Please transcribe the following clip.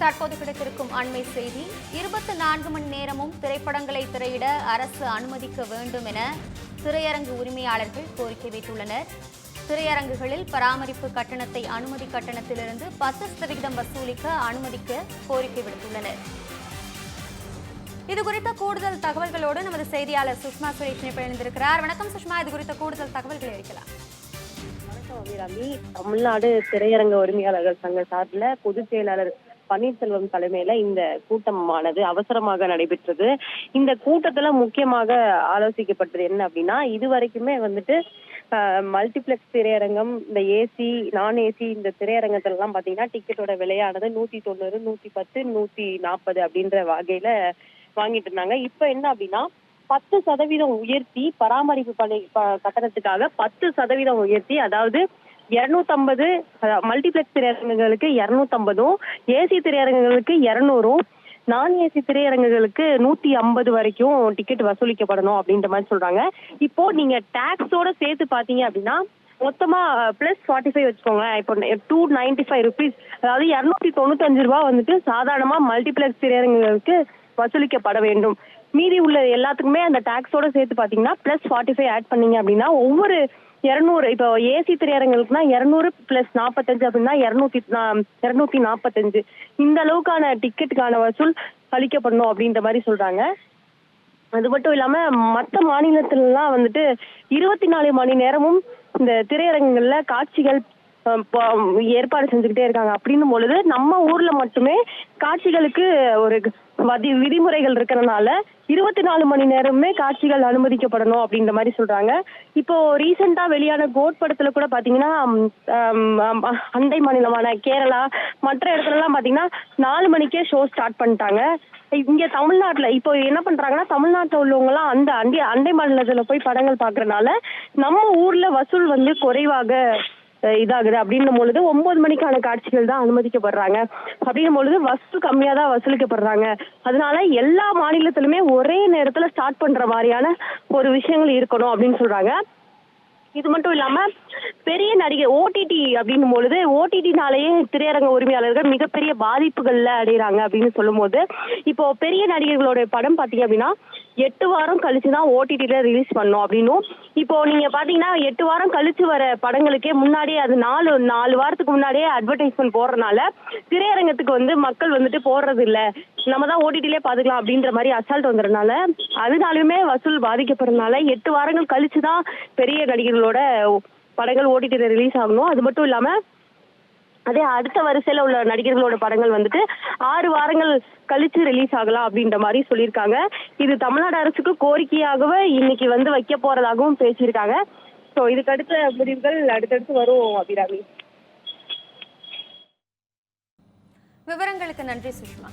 தற்போது கிடைத்திருக்கும் அண்மை செய்தி. இருபத்தி நான்கு மணி நேரமும் திரைப்படங்களை திரையிட அரசு அனுமதிக்க வேண்டும் என திரையரங்கு உரிமையாளர்கள் கோரிக்கை வைத்துள்ளனர். திரையரங்குகளில் பராமரிப்பு கட்டணத்தை அனுமதி கட்டணத்திலிருந்து பத்து சதவிகிதம் வசூலிக்க அனுமதிக்க கோரிக்கை விடுத்துள்ளனர். இது குறித்த கூடுதல் தகவல்களோடு நமது செய்தியாளர் சுஷ்மா சுரேஷ் இணைந்திருக்கிறார் வணக்கம் சுஷ்மா. இது குறித்த கூடுதல் தகவல்களை அளிக்கலாம். தமிழ்நாடு திரையரங்க உரிமையாளர்கள் சங்க சார்பில் பொதுச் செயலாளர் பன்னீர்செல்வம் தலைமையில இந்த கூட்டமானது அவசரமாக நடைபெற்றது. இந்த கூட்டத்துல முக்கியமாக ஆலோசிக்கப்பட்டது என்ன அப்படின்னா இது வரைக்குமே வந்துட்டு மல்டிபிளெக்ஸ் திரையரங்கம் இந்த ஏசி நான் ஏசி இந்த திரையரங்கத்துல எல்லாம் பாத்தீங்கன்னா டிக்கெட்டோட விலையானது நூத்தி தொண்ணூறு நூத்தி பத்து நூத்தி நாற்பது அப்படின்ற வகையில வாங்கிட்டு இருந்தாங்க. இப்ப என்ன அப்படின்னா பத்து சதவீதம் உயர்த்தி பராமரிப்பு பணி கட்டணத்துக்காக பத்து சதவீதம் உயர்த்தி அதாவது இருநூத்தம்பது மல்டிபிளெக்ஸ் திரையரங்குகளுக்கு இரநூத்தம்பதும் ஏசி திரையரங்குகளுக்கு இருநூறும் நான் ஏசி திரையரங்குகளுக்கு நூத்தி ஐம்பது வரைக்கும் டிக்கெட் வசூலிக்கப்படணும் அப்படின்ற மாதிரி சொல்றாங்க. இப்போ நீங்க டாக்ஸோட சேர்த்து பாத்தீங்க அப்படின்னா மொத்தமா பிளஸ் ஃபார்ட்டி ஃபைவ் வச்சுக்கோங்க. இப்போ டூ நைன்டி ஃபைவ் ருபீஸ் அதாவது இரநூத்தி தொண்ணூத்தஞ்சு ரூபா வந்துட்டு சாதாரணமா மல்டிபிளெக்ஸ் திரையரங்குகளுக்கு வசூலிக்கப்பட வேண்டும். மீதி உள்ள எல்லாத்துக்குமே அந்த டாக்ஸோட சேர்த்து பாத்தீங்கன்னா பிளஸ் ஃபார்ட்டி ஃபைவ் ஆட் பண்ணீங்க அப்படின்னா ஒவ்வொரு இரநூறு இப்போ ஏசி திரையரங்களுக்குனா இரநூறு பிளஸ் நாற்பத்தஞ்சு அப்படின்னா இரநூத்தி இரநூத்தி நாற்பத்தஞ்சு இந்த அளவுக்கான டிக்கெட்டுக்கான வசூல் அளிக்கப்படணும் அப்படின்ற மாதிரி சொல்றாங்க. அது மட்டும் இல்லாம மற்ற மாநிலத்திலலாம் வந்துட்டு இருபத்தி நாலு மணி நேரமும் இந்த திரையரங்குகள்ல காட்சிகள் ஏற்பாடு செஞ்சுக்கிட்டே இருக்காங்க. அப்படின்னும் பொழுது நம்ம ஊர்ல மட்டுமே காட்சிகளுக்கு ஒரு வதி விதிமுறைகள் இருக்கிறதுனால இருபத்தி நாலு மணி நேரமே காட்சிகள் அனுமதிக்கப்படணும் அப்படின்ற மாதிரி சொல்றாங்க. இப்போ ரீசெண்டா வெளியான கோட் படத்துல கூட பாத்தீங்கன்னா அண்டை மாநிலமான கேரளா மற்ற இடத்துல எல்லாம் பாத்தீங்கன்னா நாலு மணிக்கே ஷோ ஸ்டார்ட் பண்ணிட்டாங்க. இங்க தமிழ்நாட்டுல இப்போ என்ன பண்றாங்கன்னா தமிழ்நாட்டுல உள்ளவங்க எல்லாம் அந்த அண்டை அண்டை மாநிலத்துல போய் படங்கள் பாக்குறதுனால நம்ம ஊர்ல வசூல் வந்து குறைவாக இதாகுது. அப்படின்னும் பொழுது ஒன்பது மணிக்கான காட்சிகள் தான் அனுமதிக்கப்படுறாங்க. அப்படின்னும் பொழுது வசூல் கம்மியா தான் வசூலிக்கப்படுறாங்க. அதனால எல்லா மாநிலத்திலுமே ஒரே நேரத்துல ஸ்டார்ட் பண்ற மாதிரியான ஒரு விஷயங்கள் இருக்கணும் அப்படின்னு சொல்றாங்க. இது மட்டும் இல்லாம பெரிய நடிகர் ஓடிடி அப்படின்னும் பொழுது ஓடிடினாலேயே திரையரங்க உரிமையாளர்கள் மிகப்பெரிய பாதிப்புகள்ல அடைகிறாங்க அப்படின்னு சொல்லும் போது இப்போ பெரிய நடிகர்களோட படம் பாத்தீங்க அப்படின்னா எட்டு வாரம் கழிச்சு தான் ஓடிடில ரிலீஸ் பண்ணோம் அப்படின்னும். இப்போ நீங்க பாத்தீங்கன்னா எட்டு வாரம் கழிச்சு வர படங்களுக்கே முன்னாடியே அது நாலு நாலு வாரத்துக்கு முன்னாடியே அட்வர்டைஸ்மெண்ட் போடுறதுனால திரையரங்கத்துக்கு வந்து மக்கள் வந்துட்டு போடுறது இல்ல. நம்ம தான் ஓடிடிலே பாத்துக்கலாம் அப்படின்ற மாதிரி அசால்ட் வந்துறதுனால அதனாலுமே வசூல் பாதிக்கப்படுறதுனால எட்டு வாரங்கள் கழிச்சு தான் பெரிய நடிகர்களோட படங்கள் ஓடிடில ரிலீஸ் ஆகணும். அது மட்டும் இல்லாம அதே அடுத்த வரிசையில உள்ள நடிகர்களோட படங்கள் வந்துட்டு ஆறு வாரங்கள் கழிச்சு ரிலீஸ் ஆகலாம் அப்படின்ற மாதிரி சொல்லியிருக்காங்க. இது தமிழ்நாடு அரசுக்கு கோரிக்கையாகவே இன்னைக்கு வந்து வைக்க போறதாகவும் பேசியிருக்காங்க. ஸோ இதுக்கு அடுத்த முடிவுகள் அடுத்தடுத்து வரும் அபிராமி. விவரங்களுக்கு நன்றி சுஷ்மா.